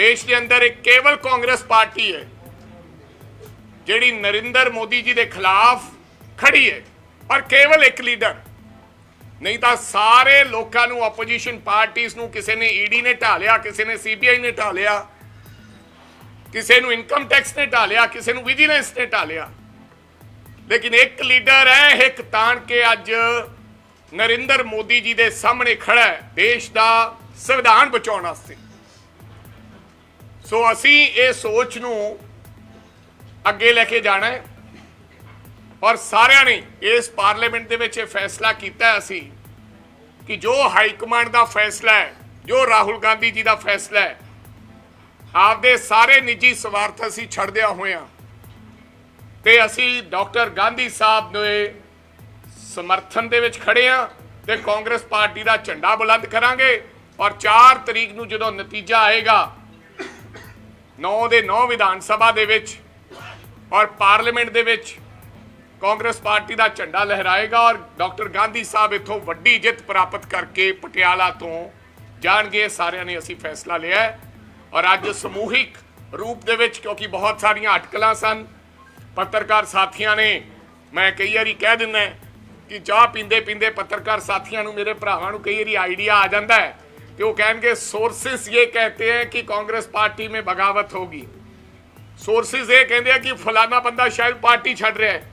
ਦੇਸ਼ ਦੇ ਅੰਦਰ ਇੱਕ ਕੇਵਲ ਕਾਂਗਰਸ ਪਾਰਟੀ ਹੈ, ਜਿਹੜੀ ਨਰਿੰਦਰ ਮੋਦੀ ਜੀ ਦੇ ਖਿਲਾਫ ਖੜੀ ਹੈ ਪਰ ਕੇਵਲ ਇੱਕ ਲੀਡਰ। ਨਹੀਂ ਤਾਂ ਸਾਰੇ ਲੋਕਾਂ ਨੂੰ ਆਪੋਜੀਸ਼ਨ ਪਾਰਟੀਆਂ ਨੂੰ ਕਿਸੇ ਨੇ ਈਡੀ ਨੇ ਢਾਲਿਆ ਕਿਸੇ ਨੇ ਸੀਬੀਆਈ ਨੇ ਢਾਲਿਆ ਕਿਸੇ ਨੂੰ ਇਨਕਮ ਟੈਕਸ ਨੇ ਢਾਲਿਆ ਕਿਸੇ ਨੂੰ ਵਿਜੀਲੈਂਸ ਨੇ ਢਾਲਿਆ ਲੇਕਿਨ ਇੱਕ ਲੀਡਰ ਹੈ, ਇੱਕ ਤਾਣ ਕੇ ਅੱਜ ਨਰਿੰਦਰ ਮੋਦੀ ਜੀ ਦੇ ਸਾਹਮਣੇ ਖੜਾ ਹੈ, ਦੇਸ਼ ਦਾ ਸੰਵਿਧਾਨ ਬਚਾਉਣ ਵਾਸਤੇ। ਸੋ ਅਸੀਂ ਇਹ ਸੋਚ ਨੂੰ ਅੱਗੇ ਲੈ ਕੇ ਜਾਣਾ ਹੈ। ਔਰ ਸਾਰਿਆਂ ਨੇ ਇਸ ਪਾਰਲੀਮੈਂਟ ਦੇ ਵਿੱਚ ਇਹ ਫੈਸਲਾ ਕੀਤਾ ਅਸੀਂ ਕਿ ਜੋ ਹਾਈ ਕਮਾਂਡ ਦਾ ਫੈਸਲਾ ਹੈ, ਜੋ ਰਾਹੁਲ ਗਾਂਧੀ ਜੀ ਦਾ ਫੈਸਲਾ ਹੈ, ਆਪਦੇ ਸਾਰੇ ਨਿੱਜੀ ਸਵਾਰਥ ਅਸੀਂ ਛੱਡਦਿਆਂ ਹੋਇਆਂ ਤੇ ਅਸੀਂ ਡਾਕਟਰ ਗਾਂਧੀ ਸਾਹਿਬ ਦੇ ਸਮਰਥਨ ਦੇ ਵਿੱਚ ਖੜੇ ਆ ਤੇ ਕਾਂਗਰਸ ਪਾਰਟੀ ਦਾ ਝੰਡਾ ਬੁਲੰਦ ਕਰਾਂਗੇ ਔਰ 4 ਤਰੀਕ ਨੂੰ ਜਦੋਂ ਨਤੀਜਾ ਆਏਗਾ 9 ਦੇ 9 ਵਿਧਾਨ ਸਭਾ ਦੇ ਵਿੱਚ ਔਰ ਪਾਰਲੀਮੈਂਟ ਦੇ ਵਿੱਚ ਕਾਂਗਰਸ ਪਾਰਟੀ ਦਾ ਝੰਡਾ ਲਹਿਰਾਏਗਾ ਔਰ ਡਾਕਟਰ ਗਾਂਧੀ ਸਾਹਿਬ ਇਥੋਂ ਵੱਡੀ ਜਿੱਤ ਪ੍ਰਾਪਤ ਕਰਕੇ ਪਟਿਆਲਾ ਤੋਂ ਜਾਣਗੇ। ਸਾਰਿਆਂ ਨੇ ਅਸੀਂ ਫੈਸਲਾ ਲਿਆ ਔਰ ਅੱਜ ਸਮੂਹਿਕ ਰੂਪ ਦੇ ਵਿੱਚ ਕਿਉਂਕਿ ਬਹੁਤ ਸਾਰੀਆਂ ਅਟਕਲਾਂ ਸਨ, ਪੱਤਰਕਾਰ ਸਾਥੀਆਂ ਨੇ, ਮੈਂ ਕਈ ਵਾਰੀ ਕਹਿ ਦਿੰਦਾ ਕਿ ਚਾਹ ਪੀਂਦੇ ਪੀਂਦੇ ਪੱਤਰਕਾਰ ਸਾਥੀਆਂ ਨੂੰ, ਮੇਰੇ ਭਰਾਵਾਂ ਨੂੰ ਕਈ ਵਾਰੀ ਆਈਡੀਆ ਆ ਜਾਂਦਾ ਹੈ। ਕਿ ਉਹ ਕਹਿਣਗੇ ਸੋਰਸਸ ਇਹ ਕਹਤੇ ਹੈ ਕਿ ਕਾਂਗਰਸ ਪਾਰਟੀ में बगावत होगी ਸੋਰਸਸ ਇਹ ਕਹਿੰਦੇ ਆ ਕਿ ਫਲਾਣਾ ਬੰਦਾ ਸ਼ਾਇਦ ਪਾਰਟੀ ਛੱਡ ਰਿਹਾ ਹੈ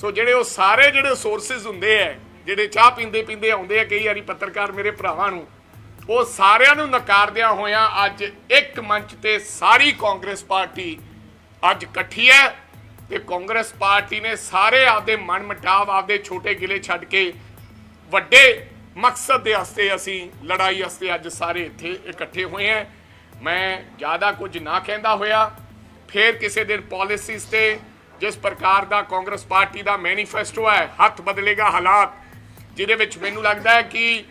ਸੋ ਜਿਹੜੇ ਉਹ ਸਾਰੇ ਜਿਹੜੇ ਸੋਰਸਸ ਹੁੰਦੇ ਆ ਜਿਹੜੇ ਚਾਹ ਪੀਂਦੇ ਪੀਂਦੇ ਆਉਂਦੇ ਆ ਕਈ ਵਾਰੀ ਪੱਤਰਕਾਰ ਮੇਰੇ ਭਰਾਵਾਂ ਨੂੰ ਉਹ ਸਾਰਿਆਂ ਨੂੰ ਨਕਾਰਦਿਆਂ ਹੋਇਆਂ ਅੱਜ ਇੱਕ ਮੰਚ ਤੇ ਸਾਰੀ ਕਾਂਗਰਸ ਪਾਰਟੀ ਅੱਜ ਇਕੱਠੀ ਹੈ ਤੇ ਕਾਂਗਰਸ ਪਾਰਟੀ ਨੇ ਸਾਰੇ ਆਪਦੇ ਮਨ ਮਟਾਵ ਆਪਦੇ ਛੋਟੇ ਗਿਲੇ ਛੱਡ ਕੇ ਵੱਡੇ ਮਕਸਦ ਦੇ ਵਾਸਤੇ ਅਸੀਂ, ਲੜਾਈ ਵਾਸਤੇ ਅੱਜ ਸਾਰੇ ਇੱਥੇ ਇਕੱਠੇ ਹੋਏ ਹਾਂ। ਮੈਂ ਜ਼ਿਆਦਾ ਕੁਝ ਨਾ ਕਹਿੰਦਾ ਹੋਇਆ। ਫੇਰ ਕਿਸੇ ਦਿਨ ਪਾਲਿਸੀਜ਼ ਤੇ ਜਿਸ ਪ੍ਰਕਾਰ ਦਾ ਕਾਂਗਰਸ ਪਾਰਟੀ ਦਾ ਮੈਨੀਫੈਸਟੋ ਹੈ, ਹੱਥ ਬਦਲੇਗਾ ਹਾਲਾਤ, ਜਿਹਦੇ ਵਿੱਚ ਮੈਨੂੰ ਲੱਗਦਾ ਹੈ ਕਿ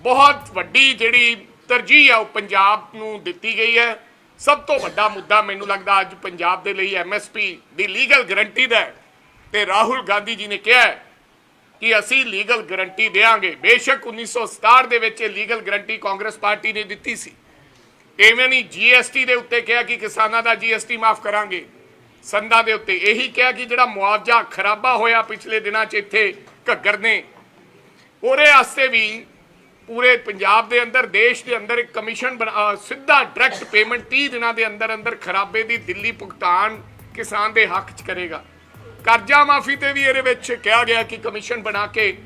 ਬਹੁਤ ਵੱਡੀ ਜਿਹੜੀ ਤਰਜੀਹ ਹੈ ਉਹ ਪੰਜਾਬ ਨੂੰ ਦਿੱਤੀ ਗਈ ਹੈ। ਸਭ ਤੋਂ ਵੱਡਾ ਮੁੱਦਾ ਮੈਨੂੰ ਲੱਗਦਾ ਅੱਜ ਪੰਜਾਬ ਦੇ ਲਈ ਐਮਐਸਪੀ ਦੀ ਲੀਗਲ ਗਰੰਟੀ ਦਾ ਹੈ। ਤੇ ਰਾਹੁਲ ਗਾਂਧੀ ਜੀ ਨੇ ਕਿਹਾ ਕਿ ਅਸੀਂ ਲੀਗਲ ਗਰੰਟੀ ਦੇਵਾਂਗੇ ਬੇਸ਼ੱਕ 1967 ਦੇ ਵਿੱਚ ਇਹ ਲੀਗਲ ਗਰੰਟੀ ਕਾਂਗਰਸ ਪਾਰਟੀ ਨੇ ਦਿੱਤੀ ਸੀ। ਐਵੇਂ ਨਹੀਂ ਜੀਐਸਟੀ ਦੇ ਉੱਤੇ ਕਿਹਾ ਕਿ ਕਿਸਾਨਾਂ ਦਾ ਜੀਐਸਟੀ ਮਾਫ ਕਰਾਂਗੇ। ਸੰਦਾਂ ਦੇ ਉੱਤੇ ਇਹੀ ਕਿਹਾ ਕਿ ਜਿਹੜਾ ਮੁਆਵਜ਼ਾ ਖਰਾਬਾ ਹੋਇਆ ਪਿਛਲੇ ਦਿਨਾਂ 'ਚ ਇੱਥੇ ਘੱਗਰ ਨੇ, ਉਹਦੇ ਵਾਸਤੇ ਵੀ ਪੂਰੇ ਪੰਜਾਬ ਦੇ ਅੰਦਰ, ਦੇਸ਼ ਦੇ ਅੰਦਰ ਇੱਕ ਕਮਿਸ਼ਨ ਬਣਾ- ਸਿੱਧਾ ਡਾਇਰੈਕਟ ਪੇਮੈਂਟ 30 ਦਿਨਾਂ ਦੇ ਅੰਦਰ ਅੰਦਰ ਖਰਾਬੇ ਦੀ ਦਿੱਲੀ ਭੁਗਤਾਨ ਕਿਸਾਨ ਦੇ ਹੱਕ 'ਚ ਕਰੇਗਾ। ਕਰਜ਼ਾ ਮਾਫੀ ਤੇ ਵੀ ਇਹਦੇ ਵਿੱਚ ਕਿਹਾ ਗਿਆ ਕਿ ਕਮਿਸ਼ਨ ਬਣਾ ਕੇ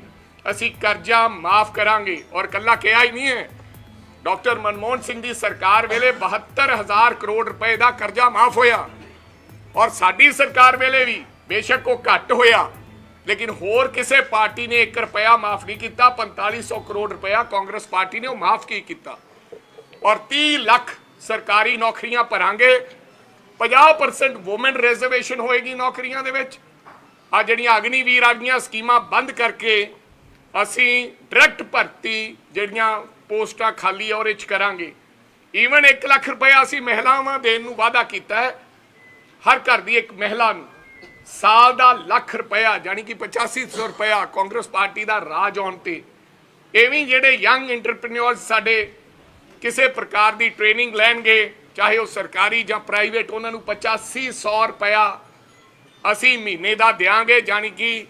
ਅਸੀਂ ਕਰਜ਼ਾ ਮਾਫ ਕਰਾਂਗੇ। ਔਰ ਕੱਲਾ ਕਿਹਾ ਹੀ ਨਹੀਂ ਹੈ। ਡਾਕਟਰ ਮਨਮੋਹਨ ਸਿੰਘ ਦੀ ਸਰਕਾਰ ਵੇਲੇ 72000 ਕਰੋੜ ਰੁਪਏ ਦਾ ਕਰਜ਼ਾ ਮਾਫ ਹੋਇਆ। ਔਰ ਸਾਡੀ ਸਰਕਾਰ ਵੇਲੇ ਵੀ ਬੇਸ਼ੱਕ ਉਹ ਘੱਟ ਹੋਇਆ। ਲੇਕਿਨ ਹੋਰ ਕਿਸੇ ਪਾਰਟੀ ਨੇ 1 ਰੁਪਿਆ ਮਾਫ ਨਹੀਂ ਕੀਤਾ 4500 ਕਰੋੜ ਰੁਪਇਆ ਕਾਂਗਰਸ ਪਾਰਟੀ ਨੇ ਉਹ ਮਾਫ ਕੀ ਕੀਤਾ। ਔਰ 30 ਲੱਖ ਸਰਕਾਰੀ ਨੌਕਰੀਆਂ ਭਰਾਂਗੇ। 50% ਔਮਨ ਰਿਜ਼ਰਵੇਸ਼ਨ ਹੋਏਗੀ ਨੌਕਰੀਆਂ ਦੇ ਵਿੱਚ। ਆ ਜਿਹੜੀਆਂ ਅਗਨੀਵੀਰ ਆਗੀਆਂ ਸਕੀਮਾਂ ਬੰਦ ਕਰਕੇ ਅਸੀਂ ਡਾਇਰੈਕਟ ਭਰਤੀ ਜਿਹੜੀਆਂ ਪੋਸਟਾਂ ਖਾਲੀ ਆ, ਉਹਦੇ ਚ ਕਰਾਂਗੇ। ਈਵਨ 1 ਲੱਖ ਰੁਪਇਆ ਅਸੀਂ ਮਹਿਲਾਵਾਂ ਦੇਣ ਨੂੰ ਵਾਅਦਾ ਕੀਤਾ ਹੈ। ਹਰ ਘਰ ਦੀ ਇੱਕ ਮਹਿਲਾ ਨੂੰ ਸਾਲ ਦਾ ਲੱਖ ਰੁਪਇਆ ਯਾਨੀ ਕਿ 8500 ਰੁਪਇਆ ਕਾਂਗਰਸ ਪਾਰਟੀ ਦਾ ਰਾਜ ਆਉਣ ਤੇ। ਐਵੇਂ ਜਿਹੜੇ ਯੰਗ ਐਂਟਰਪ੍ਰੀਨਿਓਰਸ ਸਾਡੇ ਕਿਸੇ ਪ੍ਰਕਾਰ ਦੀ ਟ੍ਰੇਨਿੰਗ ਲੈਣਗੇ ਚਾਹੇ ਉਹ ਸਰਕਾਰੀ ਜਾਂ ਪ੍ਰਾਈਵੇਟ, ਉਹਨਾਂ ਨੂੰ 8500 ਰੁਪਇਆ ਅਸੀਂ ਮਹੀਨੇ ਦਾ ਦਿਆਂਗੇ ਯਾਨੀ ਕਿ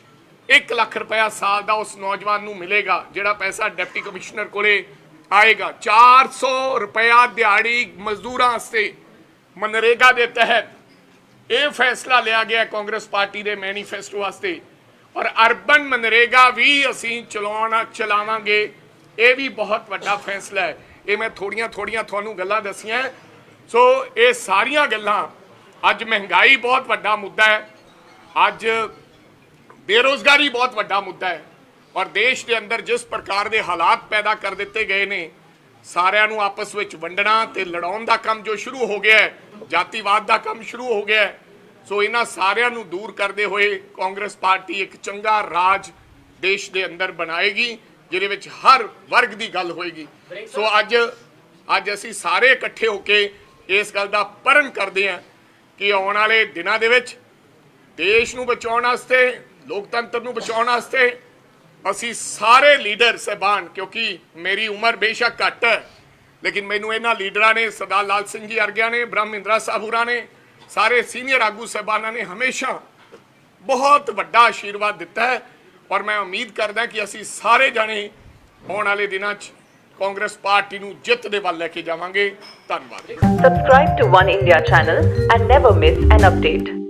1 ਲੱਖ ਰੁਪਇਆ ਸਾਲ ਦਾ ਉਸ ਨੌਜਵਾਨ ਨੂੰ ਮਿਲੇਗਾ, ਜਿਹੜਾ ਪੈਸਾ ਡਿਪਟੀ ਕਮਿਸ਼ਨਰ ਕੋਲੇ ਆਏਗਾ। 400 ਰੁਪਇਆ ਦਿਹਾੜੀ ਮਜ਼ਦੂਰਾਂ ਵਾਸਤੇ ਮਨਰੇਗਾ ਦੇ ਤਹਿਤ ਇਹ ਫੈਸਲਾ ਲਿਆ ਗਿਆ ਕਾਂਗਰਸ ਪਾਰਟੀ ਦੇ ਮੈਨੀਫੈਸਟੋ ਵਾਸਤੇ। ਔਰ ਅਰਬਨ ਮਨਰੇਗਾ ਵੀ ਅਸੀਂ ਚਲਾਉਣਾ, ਚਲਾਵਾਂਗੇ, ਇਹ ਵੀ ਬਹੁਤ ਵੱਡਾ ਫੈਸਲਾ ਹੈ। ਇਹ ਮੈਂ ਥੋੜੀਆਂ ਥੋੜੀਆਂ ਤੁਹਾਨੂੰ ਗੱਲਾਂ ਦੱਸੀਆਂ ਸੋ ਇਹ ਸਾਰੀਆਂ ਗੱਲਾਂ ਅੱਜ ਮਹਿੰਗਾਈ ਬਹੁਤ ਵੱਡਾ ਮੁੱਦਾ ਹੈ। ਅੱਜ ਬੇਰੋਜ਼ਗਾਰੀ ਬਹੁਤ ਵੱਡਾ ਮੁੱਦਾ ਹੈ। ਔਰ ਦੇਸ਼ ਦੇ ਅੰਦਰ ਜਿਸ ਪ੍ਰਕਾਰ ਦੇ ਹਾਲਾਤ ਪੈਦਾ ਕਰ ਦਿੱਤੇ ਗਏ ਨੇ, ਸਾਰਿਆਂ ਨੂੰ ਆਪਸ ਵਿੱਚ ਵੰਡਣਾ ਤੇ ਲੜਾਉਣ ਦਾ ਕੰਮ ਜੋ ਸ਼ੁਰੂ ਹੋ ਗਿਆ ਹੈ, ਜਾਤੀਵਾਦ ਦਾ ਕੰਮ ਸ਼ੁਰੂ ਹੋ ਗਿਆ ਹੈ। ਸੋ ਇਹਨਾਂ ਸਾਰਿਆਂ ਨੂੰ ਦੂਰ ਕਰਦੇ ਹੋਏ ਕਾਂਗਰਸ ਪਾਰਟੀ ਇੱਕ ਚੰਗਾ ਰਾਜ ਦੇਸ਼ ਦੇ ਅੰਦਰ ਬਣਾਏਗੀ, ਜਿਹਦੇ ਵਿੱਚ ਹਰ ਵਰਗ ਦੀ ਗੱਲ ਹੋਏਗੀ। ਸੋ ਅੱਜ ਅੱਜ ਅਸੀਂ ਸਾਰੇ ਇਕੱਠੇ ਹੋ ਕੇ ਇਸ ਗੱਲ ਦਾ ਪਰਨ ਕਰਦੇ ਹਾਂ ਕਿ ਆਉਣ ਵਾਲੇ ਦਿਨਾਂ ਦੇ ਵਿੱਚ ਦੇਸ਼ ਨੂੰ ਬਚਾਉਣ ਵਾਸਤੇ, ਲੋਕਤੰਤਰ ਨੂੰ ਬਚਾਉਣ ਵਾਸਤੇ ਅਸੀਂ ਸਾਰੇ ਲੀਡਰ ਸਹਿਬਾਨ, ਕਿਉਂਕਿ ਮੇਰੀ ਉਮਰ ਬੇਸ਼ੱਕ ਘੱਟ ਹੈ, ਲੇਕਿਨ ਮੈਨੂੰ ਇਹਨਾਂ ਲੀਡਰਾਂ ਨੇ, ਸਰਦਾਰ ਲਾਲ ਸਿੰਘ ਜੀ ਅਰਗਿਆ ਨੇ, ਬ੍ਰਹਮਿੰਦਰਾ ਸਾਹੂਰਾ ਨੇ, ਸਾਰੇ ਸੀਨੀਅਰ ਆਗੂ ਸਹਿਬਾਨਾਂ ਨੇ ਹਮੇਸ਼ਾ ਬਹੁਤ ਵੱਡਾ ਆਸ਼ੀਰਵਾਦ ਦਿੱਤਾ ਹੈ ਔਰ ਮੈਂ ਉਮੀਦ ਕਰਦਾ ਕਿ ਅਸੀਂ ਸਾਰੇ ਜਾਣੇ ਆਉਣ ਵਾਲੇ ਦਿਨਾਂ 'ਚ ਕਾਂਗਰਸ ਪਾਰਟੀ ਨੂੰ ਜਿੱਤ ਦੇ ਵੱਲ ਲੈ ਕੇ ਜਾਵਾਂਗੇ ਧੰਨਵਾਦ subscribe to one India channel and never miss an update